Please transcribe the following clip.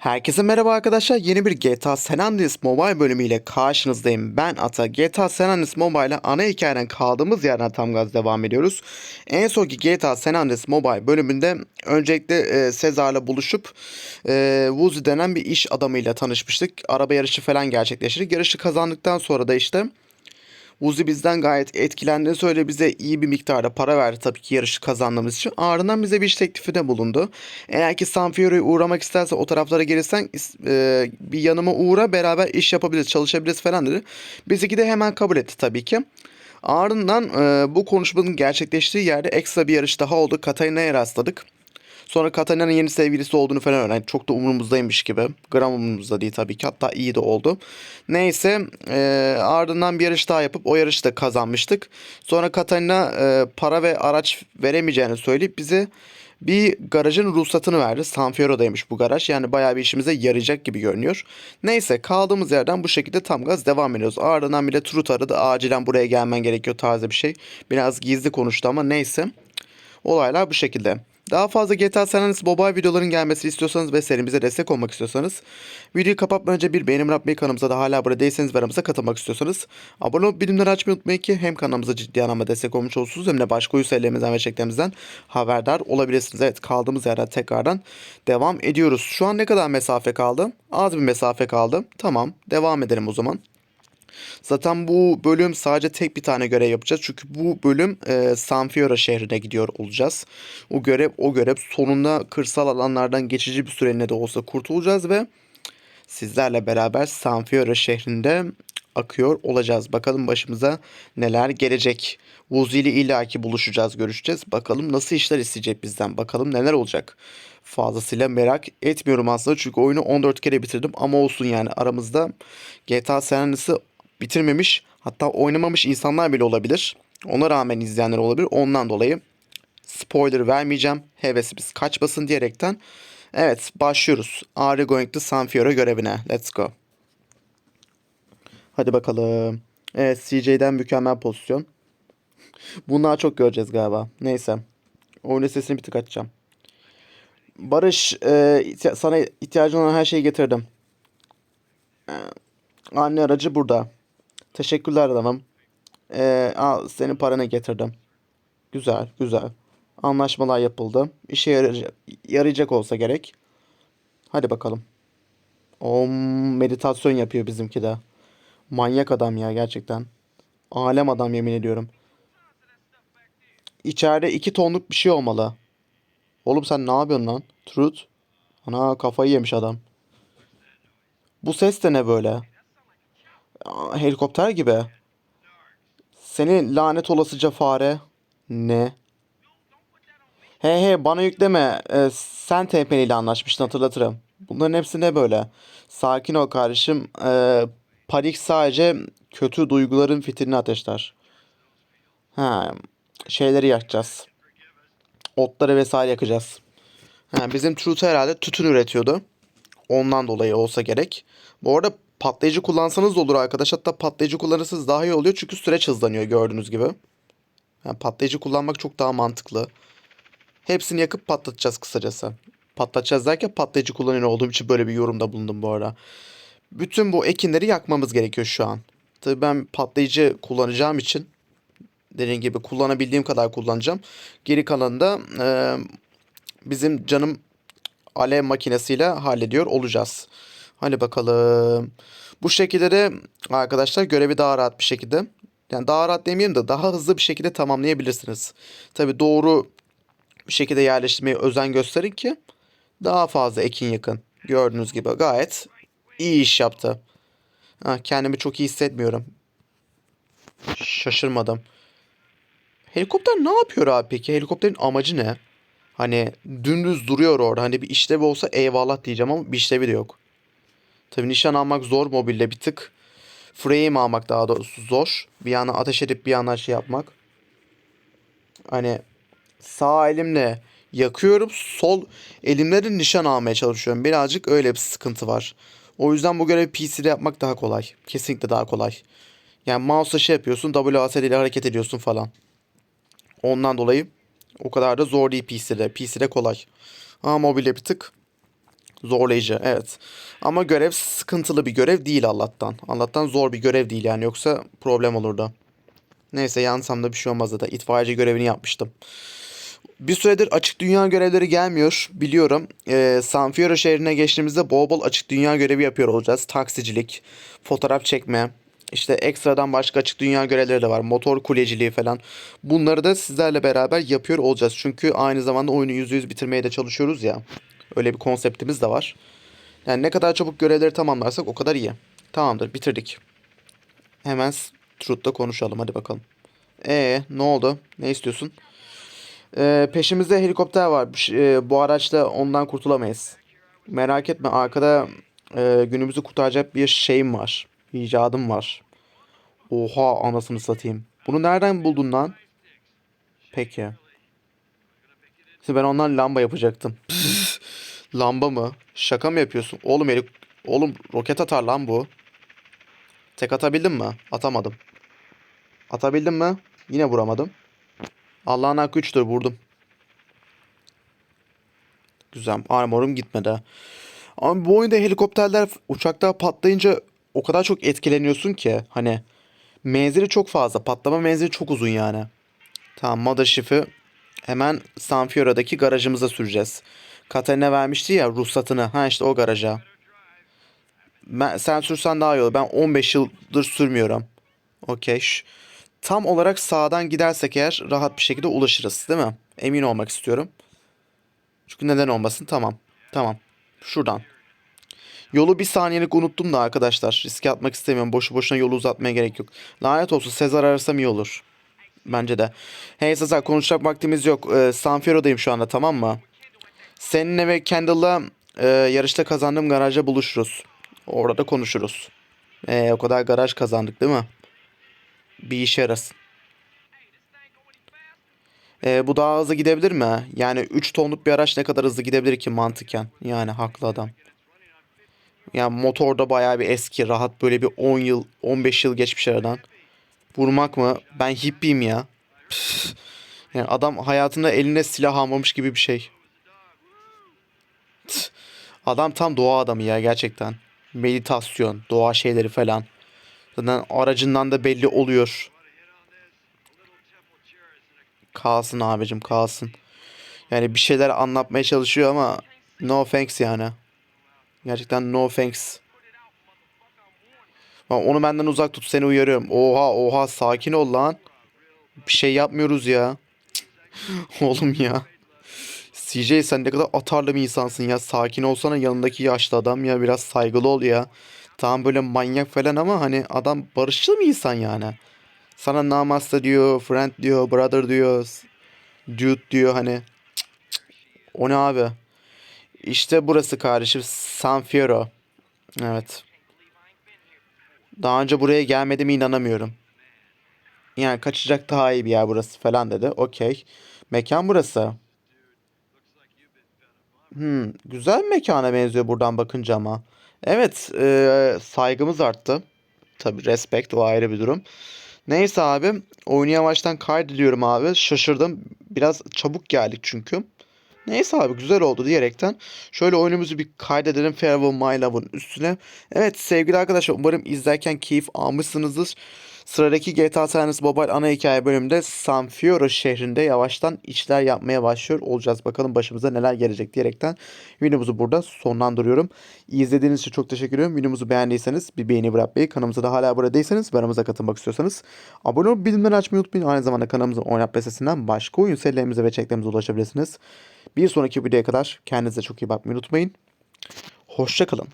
Herkese merhaba arkadaşlar. Yeni bir GTA San Andreas Mobile bölümüyle karşınızdayım. Ben Ata. GTA San Andreas Mobile'la ana hikayeden kaldığımız yerden tam gaz devam ediyoruz. En sonki GTA San Andreas Mobile bölümünde öncelikle e, Sezar'la buluşup e, Woozy denen bir iş adamıyla tanışmıştık. Araba yarışı falan gerçekleştirdik. Yarışı kazandıktan sonra da işte Uzi bizden gayet etkilendiğini söyle bize iyi bir miktarda para verdi tabii ki yarışı kazandığımız için. Ardından bize bir iş teklifi de bulundu. Eğer ki San Fierro'ya uğramak isterse o taraflara gelirsen e, bir yanıma uğra beraber iş yapabiliriz çalışabiliriz falan dedi. Bizimki de hemen kabul etti tabii ki. Ardından e, bu konuşmanın gerçekleştiği yerde ekstra bir yarış daha oldu. Katarina'ya rastladık. Sonra Katarina'nın yeni sevgilisi olduğunu falan öğrendik. Çok da umurumuzdaymış gibi. Gram umurumuzda değil tabii ki. Hatta iyi de oldu. Neyse e, ardından bir yarış daha yapıp o yarışı da kazanmıştık. Sonra Katarina e, para ve araç veremeyeceğini söyleyip bize bir garajın ruhsatını verdi. San Fierro'daymış bu garaj. Yani bayağı bir işimize yarayacak gibi görünüyor. Neyse kaldığımız yerden bu şekilde tam gaz devam ediyoruz. Ardından bile Trut aradı. Acilen buraya gelmen gerekiyor tarzı bir şey. Biraz gizli konuştu ama neyse. Olaylar bu şekilde. Daha fazla GTA San Andreas mobile videoların gelmesini istiyorsanız ve serimize destek olmak istiyorsanız videoyu kapatmadan önce bir beğenim yapmayı kanalımıza da hala abone değilseniz ve aramıza katılmak istiyorsanız abone olup bildirimleri açmayı unutmayın ki hem kanalımıza ciddi anlamda destek olmuş olursunuz hem de başka üyelerimizden ve çeklerimizden haberdar olabilirsiniz. Evet kaldığımız yerden tekrardan devam ediyoruz. Şu an ne kadar mesafe kaldı? Az bir mesafe kaldı. Tamam devam edelim o zaman. Zaten bu bölüm sadece tek bir tane görev yapacağız. Çünkü bu bölüm e, San Fiora şehrine gidiyor olacağız. O görev o görev sonunda kırsal alanlardan geçici bir süreliğine de olsa kurtulacağız ve sizlerle beraber San Fiora şehrinde akıyor olacağız. Bakalım başımıza neler gelecek. Wuzi ile illaki buluşacağız, görüşeceğiz. Bakalım nasıl işler isteyecek bizden. Bakalım neler olacak. Fazlasıyla merak etmiyorum aslında. Çünkü oyunu 14 kere bitirdim ama olsun yani aramızda GTA Andreas'ı bitirmemiş hatta oynamamış insanlar bile olabilir. Ona rağmen izleyenler olabilir. Ondan dolayı spoiler vermeyeceğim. Hevesimiz kaçmasın diyerekten. Evet başlıyoruz. Are going to San Fierro görevine? Let's go. Hadi bakalım. Evet CJ'den mükemmel pozisyon. Bunlar çok göreceğiz galiba. Neyse. Oyunun sesini bir tık açacağım. Barış e, sana ihtiyacın olan her şeyi getirdim. E, anne aracı burada. Teşekkürler adamım. E, al senin paranı getirdim. Güzel güzel. Anlaşmalar yapıldı. İşe yarayacak, yarayacak olsa gerek. Hadi bakalım. O meditasyon yapıyor bizimki de. Manyak adam ya gerçekten. Alem adam yemin ediyorum. İçeride iki tonluk bir şey olmalı. Oğlum sen ne yapıyorsun lan? Truth. Ana kafayı yemiş adam. Bu ses de ne böyle? Helikopter gibi. Seni lanet olasıca fare. Ne? He he bana yükleme. Ee, sen TPN ile anlaşmıştın hatırlatırım. Bunların hepsi ne böyle? Sakin ol kardeşim. Ee, panik sadece kötü duyguların fitilini ateşler. Ha, şeyleri yakacağız. Otları vesaire yakacağız. Ha, bizim Truth herhalde tütün üretiyordu. Ondan dolayı olsa gerek. Bu arada patlayıcı kullansanız olur arkadaş. Hatta patlayıcı kullanırsanız daha iyi oluyor. Çünkü süreç hızlanıyor gördüğünüz gibi. Yani patlayıcı kullanmak çok daha mantıklı. Hepsini yakıp patlatacağız kısacası. Patlatacağız derken patlayıcı kullanıyor olduğum için böyle bir yorumda bulundum bu ara. Bütün bu ekinleri yakmamız gerekiyor şu an. Tabii ben patlayıcı kullanacağım için dediğim gibi kullanabildiğim kadar kullanacağım. Geri kalanını da e, bizim canım alev makinesiyle hallediyor olacağız. Hadi bakalım. Bu şekilde de arkadaşlar görevi daha rahat bir şekilde yani daha rahat demeyelim de daha hızlı bir şekilde tamamlayabilirsiniz. Tabi doğru bir şekilde yerleştirmeye özen gösterin ki daha fazla ekin yakın. Gördüğünüz gibi gayet iyi iş yaptı. Ha, kendimi çok iyi hissetmiyorum. Şaşırmadım. Helikopter ne yapıyor abi peki? Helikopterin amacı ne? Hani dümdüz duruyor orada. Hani bir işlevi olsa eyvallah diyeceğim ama bir işlevi de yok. Tabii nişan almak zor mobilde bir tık. Frame almak daha doğrusu zor. Bir yana ateş edip bir yana şey yapmak. Hani sağ elimle yakıyorum. Sol elimle nişan almaya çalışıyorum. Birazcık öyle bir sıkıntı var. O yüzden bu görevi PC'de yapmak daha kolay. Kesinlikle daha kolay. Yani mouse'la şey yapıyorsun. WASD ile hareket ediyorsun falan. Ondan dolayı o kadar da zor değil PC'de. PC'de kolay. Ama mobilde bir tık Zorlayıcı evet. Ama görev sıkıntılı bir görev değil Allah'tan. Allah'tan zor bir görev değil yani yoksa problem olurdu. Neyse yansam da bir şey olmaz da itfaiyeci görevini yapmıştım. Bir süredir açık dünya görevleri gelmiyor biliyorum. Ee, San Fierro şehrine geçtiğimizde bol bol açık dünya görevi yapıyor olacağız. Taksicilik, fotoğraf çekme, işte ekstradan başka açık dünya görevleri de var. Motor kuleciliği falan. Bunları da sizlerle beraber yapıyor olacağız. Çünkü aynı zamanda oyunu %100 bitirmeye de çalışıyoruz ya. Öyle bir konseptimiz de var. Yani ne kadar çabuk görevleri tamamlarsak o kadar iyi. Tamamdır bitirdik. Hemen Truth'ta konuşalım hadi bakalım. Ee ne oldu? Ne istiyorsun? Ee, peşimizde helikopter var. E, bu araçla ondan kurtulamayız. Merak etme arkada e, günümüzü kurtaracak bir şeyim var. İcadım var. Oha anasını satayım. Bunu nereden buldun lan? Peki. Şimdi ben ondan lamba yapacaktım. lamba mı? Şaka mı yapıyorsun? Oğlum helik Oğlum roket atar lan bu. Tek atabildim mi? Atamadım. Atabildim mi? Yine vuramadım. Allah'ın hakkı 3'tür vurdum. Güzel. Armorum gitmedi. Ama bu oyunda helikopterler uçakta patlayınca o kadar çok etkileniyorsun ki hani menzili çok fazla. Patlama menzili çok uzun yani. Tamam Mothership'i hemen San Fierro'daki garajımıza süreceğiz. Katarina vermişti ya ruhsatını. Ha işte o garaja. Ben, sen sürsen daha iyi olur. Ben 15 yıldır sürmüyorum. Okey. Tam olarak sağdan gidersek eğer rahat bir şekilde ulaşırız değil mi? Emin olmak istiyorum. Çünkü neden olmasın? Tamam. Tamam. Şuradan. Yolu bir saniyelik unuttum da arkadaşlar. Riske atmak istemiyorum. Boşu boşuna yolu uzatmaya gerek yok. Lanet olsun. Sezar arasam iyi olur. Bence de. Hey Sezar konuşacak vaktimiz yok. Ee, San Fierro'dayım şu anda tamam mı? Seninle ve Kendall'la e, yarışta kazandığım garaja buluşuruz. Orada konuşuruz. Ee, o kadar garaj kazandık değil mi? Bir işe yarasın. Ee, bu daha hızlı gidebilir mi? Yani 3 tonluk bir araç ne kadar hızlı gidebilir ki mantıken? Yani haklı adam. Yani motorda bayağı bir eski. Rahat böyle bir 10 yıl, 15 yıl geçmiş aradan. Vurmak mı? Ben hippiyim ya. Püf. Yani adam hayatında eline silah almamış gibi bir şey. Adam tam doğa adamı ya gerçekten. Meditasyon, doğa şeyleri falan. Zaten aracından da belli oluyor. Kalsın abicim kalsın. Yani bir şeyler anlatmaya çalışıyor ama no thanks yani. Gerçekten no thanks. Onu benden uzak tut seni uyarıyorum. Oha oha sakin ol lan. Bir şey yapmıyoruz ya. Oğlum ya. CJ sen ne kadar atarlı bir insansın ya. Sakin olsana yanındaki yaşlı adam ya. Biraz saygılı ol ya. Tamam böyle manyak falan ama hani adam barışçıl bir insan yani. Sana namaste diyor, friend diyor, brother diyor, dude diyor hani. Cık. O ne abi? İşte burası kardeşim San Fierro. Evet. Daha önce buraya gelmediğime inanamıyorum. Yani kaçacak daha iyi bir yer burası falan dedi. Okey. Mekan burası. Hmm, güzel mekana benziyor buradan bakınca ama. Evet, e, saygımız arttı. Tabii respect o ayrı bir durum. Neyse abi, oyunu yavaştan kaydediyorum abi. Şaşırdım. Biraz çabuk geldik çünkü. Neyse abi güzel oldu diyerekten şöyle oyunumuzu bir kaydedelim Farewell My Love'ın üstüne. Evet sevgili arkadaşlar umarım izlerken keyif almışsınızdır. Sıradaki GTA San Andreas Mobile ana hikaye bölümünde San Fierro şehrinde yavaştan işler yapmaya başlıyor olacağız. Bakalım başımıza neler gelecek diyerekten videomuzu burada sonlandırıyorum. İzlediğiniz için çok teşekkür ederim. Videomuzu beğendiyseniz bir beğeni bırakmayı, kanalımıza da hala abone değilseniz ve aramıza katılmak istiyorsanız abone olup bildirimleri açmayı unutmayın. Aynı zamanda kanalımızın oynat sitesinden başka oyun serilerimize ve çeklerimize ulaşabilirsiniz. Bir sonraki videoya kadar kendinize çok iyi bakmayı unutmayın. Hoşçakalın.